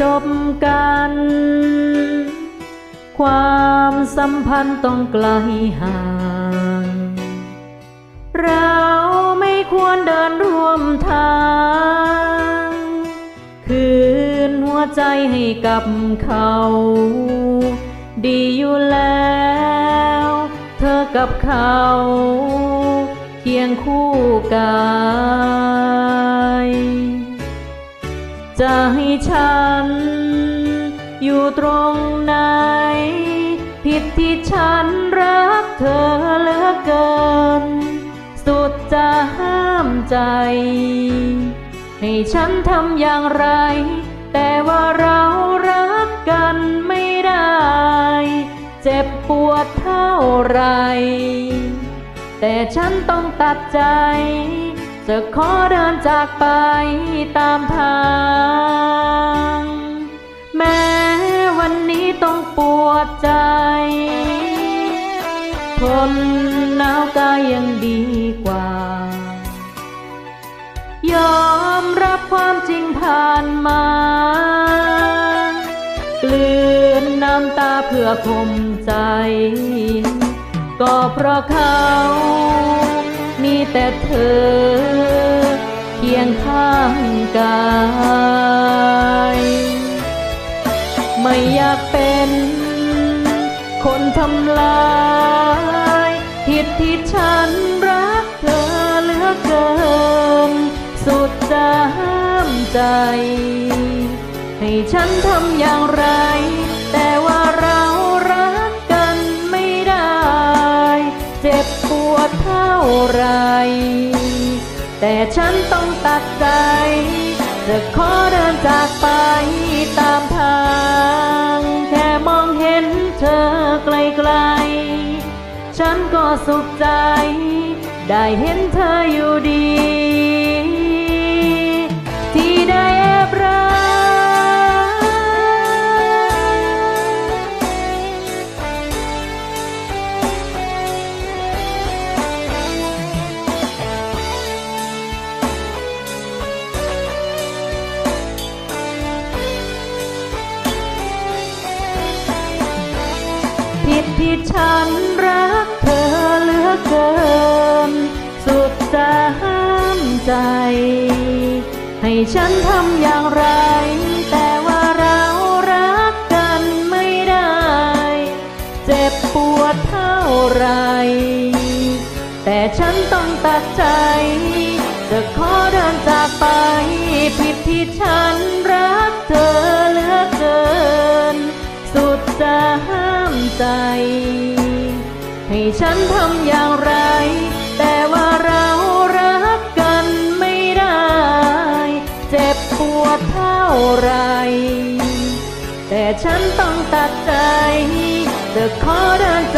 จบกัน ความสัมพันธ์ต้องไกลห่าง เราไม่ควรเดินร่วมทาง คืนหัวใจให้กับเขา ดีอยู่แล้ว เธอกับเขา เคียงคู่กา ฉัน อยู่ตรงไหน ผิดที่ฉันรักเธอเหลือเกิน สุดจะห้ามใจ ให้ฉันทำอย่างไร แต่ว่าเรารักกันไม่ได้ เจ็บปวดเท่าไร แต่ฉันต้องตัดใจ จะขอเดินจากไปตามทาง แม้วันนี้ต้องปวดใจ ทนหนาวกายยังดีกว่า ยอมรับความจริงผ่านมา กลืนน้ำตาเพื่อคมใจ ก็เพราะเขา แต่เธอเคียงข้างกาย ไม่อยากเป็นคนทำลายผิดที่ฉันรักเธอเหลือเกิน สุดจะห้ามใจ ให้ฉันทำอย่างไร แต่ฉันต้องตัดใจ จะขอเดินจากไปตามทาง แค่มองเห็นเธอไกลๆ ฉันก็สุขใจ ได้เห็นเธออยู่ดี ฉันรักเธอเหลือเกิน สุดจะห้ามใจ ให้ฉันทำอย่างไร แต่ว่าเรารักกันไม่ได้ เจ็บปวดเท่าไร แต่ฉันต้องตัดใจ จะขอเดินจากไปผิดที่ฉัน ให้ฉันทำอย่างไร แต่ว่าเรารักกันไม่ได้ เจ็บปวดเท่าไร แต่ฉันต้องตัดใจ จะขอเดินจ